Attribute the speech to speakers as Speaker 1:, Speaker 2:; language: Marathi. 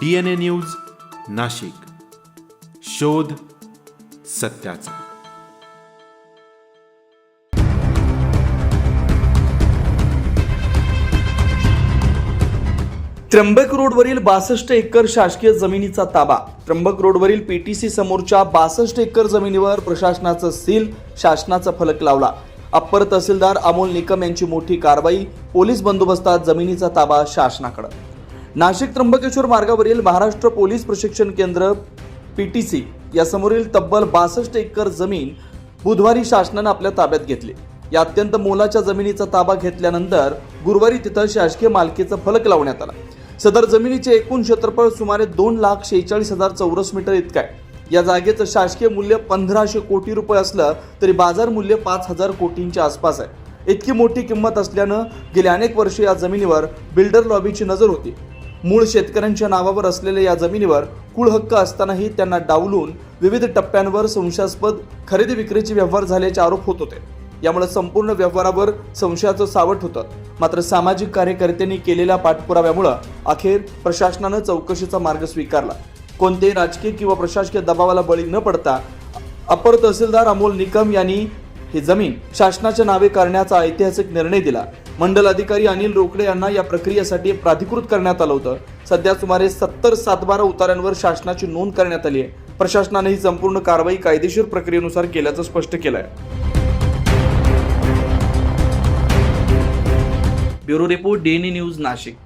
Speaker 1: D N A news Nashik. शोध सत्याचा.
Speaker 2: त्र्यंबक रोडवरील बासष्ट एकर शासकीय जमिनीचा ताबा. त्र्यंबक रोडवरील पीटीसी समोरच्या बासष्ट एकर जमिनीवर प्रशासनाचं सील शासनाचा फलक लावला. अप्पर तहसीलदार अमोल निकम यांची मोठी कारवाई पोलीस बंदोबस्तात जमिनीचा ताबा शासनाकडे. नाशिक त्र्यंबकेश्वर मार्गावरील महाराष्ट्र पोलीस प्रशिक्षण केंद्र पी टी सी यासमोरील तब्बल बासष्ट एकर जमीन बुधवारी शासनानं आपल्या ताब्यात घेतली. या अत्यंत मोलाच्या जमिनीचा ताबा घेतल्यानंतर गुरुवारी तिथं शासकीय मालकीचा फलक लावण्यात आला. सदर जमिनीचे एकूण क्षेत्रफळ सुमारे दोन लाख शेहेचाळीस हजार चौरस मीटर इतकं आहे. या जागेचं शासकीय मूल्य पंधराशे कोटी रुपये असलं तरी बाजार मूल्य पाच हजार कोटींच्या आसपास आहे. इतकी मोठी किंमत असल्यानं गेल्या अनेक वर्षे या जमिनीवर बिल्डर लॉबीची नजर होती. मूळ शेतकऱ्यांच्या नावावर असलेल्या या जमिनीवर कुळ हक्क असतानाही त्यांना डावलून विविध टप्प्यांवर संशयास्पद खरेदी विक्रीचे व्यवहार झाल्याचे आरोप होत होते. यामुळे संपूर्ण व्यवहारावर संशयाचं सावट होतं. मात्र सामाजिक कार्यकर्त्यांनी केलेल्या पाठपुराव्यामुळं अखेर प्रशासनानं चौकशीचा मार्ग स्वीकारला. कोणतेही राजकीय किंवा प्रशासकीय दबावाला बळी न पडता अपर तहसीलदार अमोल निकम यांनी ही जमीन शासनाच्या नावे करण्याचा ऐतिहासिक निर्णय दिला. मंडल अधिकारी अनिल रोकडे यांना या प्रक्रियेसाठी प्राधिकृत करण्यात आलं होतं. सध्या सुमारे सत्तर सातबारा उतारांवर शासनाची नोंद करण्यात आली आहे. प्रशासनाने ही संपूर्ण कारवाई कायदेशीर प्रक्रियेनुसार केल्याचं स्पष्ट केलं आहे bureau report DNA news Nashik.